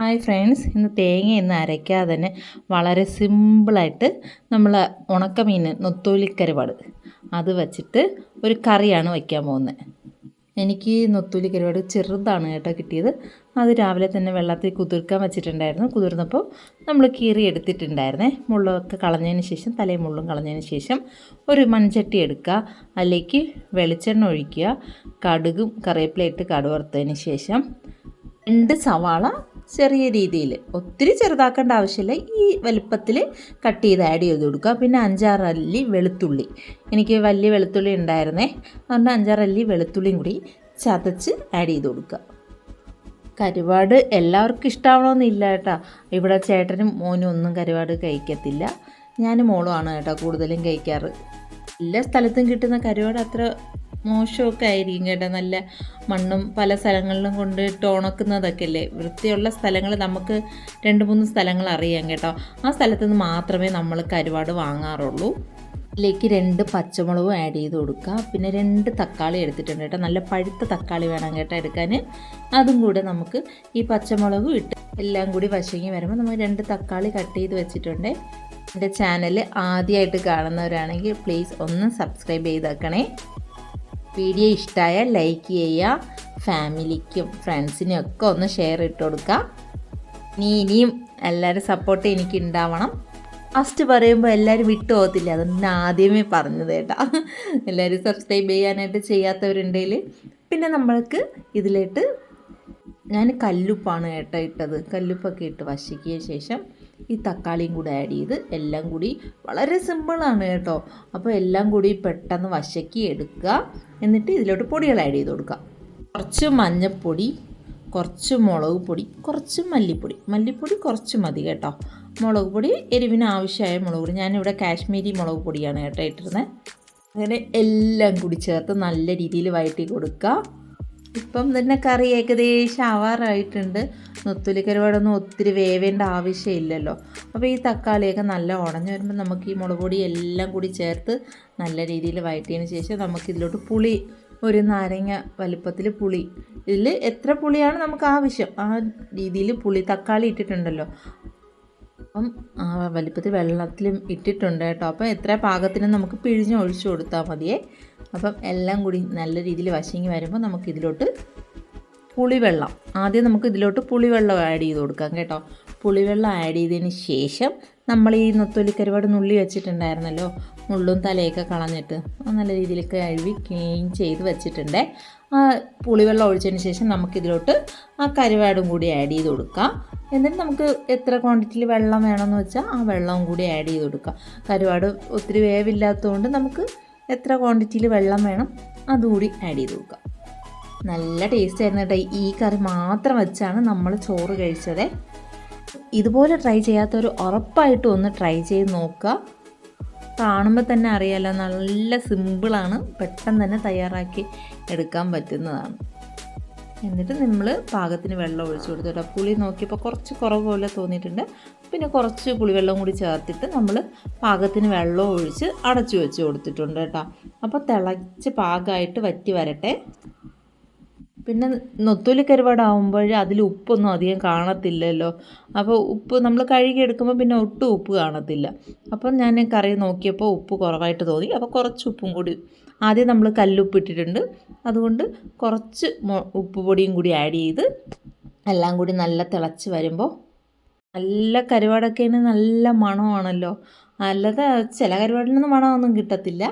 Hi friends ഇന്ന് തേങ്ങ ഇന്ന് അരയ്ക്കാതെ തന്നെ വളരെ സിമ്പിളായിട്ട് നമ്മൾ ഉണക്കമീൻ നൊത്തൂലിക്കരുവാട് അത് വച്ചിട്ട് ഒരു കറിയാണ് വയ്ക്കാൻ പോകുന്നത്. എനിക്ക് നൊത്തൂലി കരുവാട് ചെറുതാണ് കേട്ടോ കിട്ടിയത്. അത് രാവിലെ തന്നെ വെള്ളത്തിൽ കുതിർക്കാൻ വെച്ചിട്ടുണ്ടായിരുന്നു. കുതിർന്നപ്പോൾ നമ്മൾ കീറി എടുത്തിട്ടുണ്ടായിരുന്നേ. മുള്ളൊക്കെ കളഞ്ഞതിന് ശേഷം തലയും മുള്ളും കളഞ്ഞതിന് ശേഷം ഒരു മൺചട്ടി എടുക്കുക. അതിലേക്ക് വെളിച്ചെണ്ണ ഒഴിക്കുക. കടുകും കറിവേപ്പിലയിട്ട് കടുവറുത്തതിന് ശേഷം രണ്ട് സവാള ചെറിയ രീതിയിൽ. ഒത്തിരി ചെറുതാക്കേണ്ട ആവശ്യമില്ല. ഈ വലുപ്പത്തിൽ കട്ട് ചെയ്ത് ആഡ് ചെയ്ത് കൊടുക്കുക. പിന്നെ അഞ്ചാറ് അല്ലി വെളുത്തുള്ളി. എനിക്ക് വലിയ വെളുത്തുള്ളി ഉണ്ടായിരുന്നേ. അതുകൊണ്ട് അഞ്ചാറ് അല്ലി വെളുത്തുള്ളിയും കൂടി ചതച്ച് ആഡ് ചെയ്ത് കൊടുക്കുക. കരുവാട് എല്ലാവർക്കും ഇഷ്ടമാവണമെന്നില്ല കേട്ടോ. ഇവിടെ ചേട്ടനും മോനും ഒന്നും കരുവാട് കഴിക്കത്തില്ല. ഞാനും മോളുമാണ് കേട്ടോ കൂടുതലും കഴിക്കാറ്. എല്ലാ സ്ഥലത്തും കിട്ടുന്ന കരുവാട് അത്ര മോശമൊക്കെ ആയിരിക്കും കേട്ടോ. നല്ല മണ്ണും പല സ്ഥലങ്ങളിലും കൊണ്ടിട്ട് ഉണക്കുന്നതൊക്കെ അല്ലേ വൃത്തിയുള്ള സ്ഥലങ്ങൾ നമുക്ക് രണ്ട് മൂന്ന് സ്ഥലങ്ങൾ അറിയാം കേട്ടോ. ആ സ്ഥലത്ത് നിന്ന് മാത്രമേ നമ്മൾ കരുവാട് വാങ്ങാറുള്ളൂ. ഇതിലേക്ക് രണ്ട് പച്ചമുളകും ആഡ് ചെയ്ത് കൊടുക്കുക. പിന്നെ രണ്ട് തക്കാളി എടുത്തിട്ടുണ്ട് കേട്ടോ. നല്ല പഴുത്ത തക്കാളി വേണം കേട്ടോ എടുക്കാൻ. അതും കൂടെ നമുക്ക് ഈ പച്ചമുളകും ഇട്ട് എല്ലാം കൂടി വശങ്ങി വരുമ്പോൾ നമുക്ക് രണ്ട് തക്കാളി കട്ട് ചെയ്ത് വെച്ചിട്ടുണ്ട്. എന്റെ ചാനൽ ആദ്യമായിട്ട് കാണുന്നവരാണെങ്കിൽ പ്ലീസ് ഒന്ന് സബ്സ്ക്രൈബ് ചെയ്തേക്കണേ വീഡിയോ ഇഷ്ടമായാൽ ലൈക്ക് ചെയ്യുക ഫാമിലിക്കും ഫ്രണ്ട്സിനും ഒക്കെ ഒന്ന് ഷെയർ ഇട്ട് കൊടുക്കുക നീ ഇനിയും എല്ലാവരും സപ്പോർട്ട് എനിക്ക് ഉണ്ടാവണം ഫസ്റ്റ് പറയുമ്പോൾ എല്ലാവരും വിട്ടു പോകത്തില്ല? അതൊന്നും ആദ്യമേ പറഞ്ഞത് കേട്ടാ. എല്ലാവരും സബ്സ്ക്രൈബ് ചെയ്യാനായിട്ട് ചെയ്യാത്തവരുണ്ടെങ്കിൽ പിന്നെ നമ്മൾക്ക് ഇതിലേട്ട് ഞാൻ കല്ലുപ്പാണ് കേട്ടോ ഇട്ടത്. കല്ലുപ്പൊക്കെ ഇട്ട് വശിക്കിയ ശേഷം ഈ തക്കാളിയും കൂടി ആഡ് ചെയ്ത് എല്ലാം കൂടി വളരെ സിമ്പിളാണ് കേട്ടോ. അപ്പോൾ എല്ലാം കൂടി പെട്ടെന്ന് വശക്കി എടുക്കുക. എന്നിട്ട് ഇതിലോട്ട് പൊടികൾ ആഡ് ചെയ്ത് കൊടുക്കുക. കുറച്ച് മഞ്ഞൾപ്പൊടി കുറച്ച് മുളക് പൊടി കുറച്ച് മല്ലിപ്പൊടി. മല്ലിപ്പൊടി കുറച്ച് മതി കേട്ടോ. മുളക് പൊടി എരിവിന് ആവശ്യമായ മുളക് പൊടി. ഞാനിവിടെ കാശ്മീരി മുളക് പൊടിയാണ് കേട്ടോ ഇട്ടിരുന്നത് അങ്ങനെ എല്ലാം കൂടി ചേർത്ത് നല്ല രീതിയിൽ വഴറ്റി കൊടുക്കുക. ഇപ്പം തന്നെ കറി ഏകദേശം ആവാറായിട്ടുണ്ട്. നൊത്തുലി കരുവാടൊന്നും ഒത്തിരി വേവേണ്ട ആവശ്യമില്ലല്ലോ. അപ്പോൾ ഈ തക്കാളിയൊക്കെ നല്ല ഉടഞ്ഞു വരുമ്പോൾ നമുക്ക് ഈ മുളക് പൊടി എല്ലാം കൂടി ചേർത്ത് നല്ല രീതിയിൽ വഴറ്റിയതിന് ശേഷം നമുക്ക് ഇതിലോട്ട് പുളി ഒരു നാരങ്ങ വലിപ്പത്തിൽ പുളി. ഇതിൽ എത്ര പുളിയാണ് നമുക്ക് ആവശ്യം? ആ രീതിയിൽ പുളി തക്കാളി ഇട്ടിട്ടുണ്ടല്ലോ. അപ്പം വലിപ്പത്തിൽ വെള്ളത്തിലും ഇട്ടിട്ടുണ്ട് കേട്ടോ. അപ്പോൾ എത്ര പാകത്തിന് നമുക്ക് പിഴിഞ്ഞ് ഒഴിച്ചു കൊടുത്താൽ മതിയേ. അപ്പം എല്ലാം കൂടി നല്ല രീതിയിൽ വശങ്ങി വരുമ്പോൾ നമുക്ക് ഇതിലോട്ട് പുളിവെള്ളം. ആദ്യം നമുക്ക് ഇതിലോട്ട് പുളിവെള്ളം ആഡ് ചെയ്ത് കൊടുക്കാം കേട്ടോ. പുളിവെള്ളം ആഡ് ചെയ്തതിന് ശേഷം നമ്മൾ ഈ നൊത്തൊലിക്കരുപാട് നുള്ളി വെച്ചിട്ടുണ്ടായിരുന്നല്ലോ. മുള്ളും തലയൊക്കെ കളഞ്ഞിട്ട് നല്ല രീതിയിലൊക്കെ അഴുവി ക്ലീൻ ചെയ്ത് വെച്ചിട്ടുണ്ട്. ആ പുളിവെള്ളം ഒഴിച്ചതിന് ശേഷം നമുക്കിതിലോട്ട് ആ കരുവാടും കൂടി ആഡ് ചെയ്ത് കൊടുക്കാം. എന്നിട്ട് നമുക്ക് എത്ര ക്വാണ്ടിറ്റിയിൽ വെള്ളം വേണമെന്ന് വെച്ചാൽ ആ വെള്ളവും കൂടി ആഡ് ചെയ്ത് കൊടുക്കാം. കരുവാട് ഒത്തിരി വേവില്ലാത്തതുകൊണ്ട് നമുക്ക് എത്ര ക്വാണ്ടിറ്റിയിൽ വെള്ളം വേണം അതുകൂടി ആഡ് ചെയ്ത് കൊടുക്കുക. നല്ല ടേസ്റ്റ് ആയിരുന്നു കേട്ടോ. ഈ കറി മാത്രം വെച്ചാണ് നമ്മൾ ചോറ് കഴിച്ചത്. ഇതുപോലെ ട്രൈ ചെയ്യാത്തവർ ഉറപ്പായിട്ടും ഒന്ന് ട്രൈ ചെയ്ത് നോക്കുക. കാണുമ്പോൾ തന്നെ അറിയാലോ നല്ല സിമ്പിളാണ് പെട്ടെന്ന് തന്നെ തയ്യാറാക്കി എടുക്കാൻ പറ്റുന്നതാണ്. എന്നിട്ട് നമ്മൾ പാകത്തിന് വെള്ളം ഒഴിച്ചു കൊടുത്തു കേട്ടോ. പുളി നോക്കിയപ്പോൾ കുറച്ച് കുറവ് പോലെ തോന്നിയിട്ടുണ്ട്. പിന്നെ കുറച്ച് പുളിവെള്ളം കൂടി ചേർത്തിട്ട് നമ്മൾ പാകത്തിന് വെള്ളം ഒഴിച്ച് അടച്ചു വെച്ച് കൊടുത്തിട്ടുണ്ട് കേട്ടോ. അപ്പോൾ തിളച്ച് പാകമായിട്ട് വറ്റി വരട്ടെ. പിന്നെ നൊത്തൂലി കരുവാടാവുമ്പോൾ അതിൽ ഉപ്പൊന്നും അധികം കാണത്തില്ലല്ലോ. അപ്പോൾ ഉപ്പ് നമ്മൾ കഴുകി എടുക്കുമ്പോൾ പിന്നെ ഒട്ടും ഉപ്പ് കാണത്തില്ല. അപ്പം ഞാൻ കറി നോക്കിയപ്പോൾ ഉപ്പ് കുറവായിട്ട് തോന്നി. അപ്പോൾ കുറച്ച് ഉപ്പും കൂടി ആദ്യം നമ്മൾ കല്ലുപ്പ് ഇട്ടിട്ടുണ്ട്. അതുകൊണ്ട് കുറച്ച് ഉപ്പ് പൊടിയും കൂടി ആഡ് ചെയ്ത് എല്ലാം കൂടി നല്ല തിളച്ച് വരുമ്പോൾ നല്ല കരുവാടൊക്കെയാണ് നല്ല മണമാണല്ലോ. അല്ലാതെ ചില കരുവാടിനൊന്നും മണമൊന്നും കിട്ടത്തില്ല.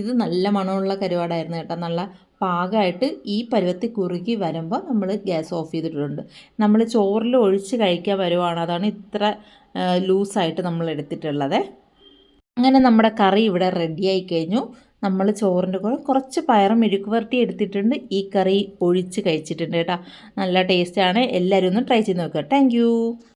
ഇത് നല്ല മണമുള്ള കരുവാടായിരുന്നു കേട്ടോ. നല്ല പാകമായിട്ട് ഈ പരുവത്തിൽ കുറുകി വരുമ്പോൾ നമ്മൾ ഗ്യാസ് ഓഫ് ചെയ്തിട്ടുണ്ട് നമ്മൾ ചോറിൽ ഒഴിച്ച് കഴിക്കാൻ വരുവാണ്. അതാണ് ഇത്ര ലൂസായിട്ട് നമ്മൾ എടുത്തിട്ടുള്ളത്. അങ്ങനെ നമ്മുടെ കറി ഇവിടെ റെഡിയായി കഴിഞ്ഞു. നമ്മൾ ചോറിന്റെ കൂടെ കുറച്ച് പയറും മെഴുക്ക് വരട്ടി എടുത്തിട്ടുണ്ട്. ഈ കറി ഒഴിച്ച് കഴിച്ചിട്ടുണ്ട് കേട്ടോ. നല്ല ടേസ്റ്റാണ് എല്ലാവരും ഒന്ന് ട്രൈ ചെയ്ത് നോക്കുക താങ്ക്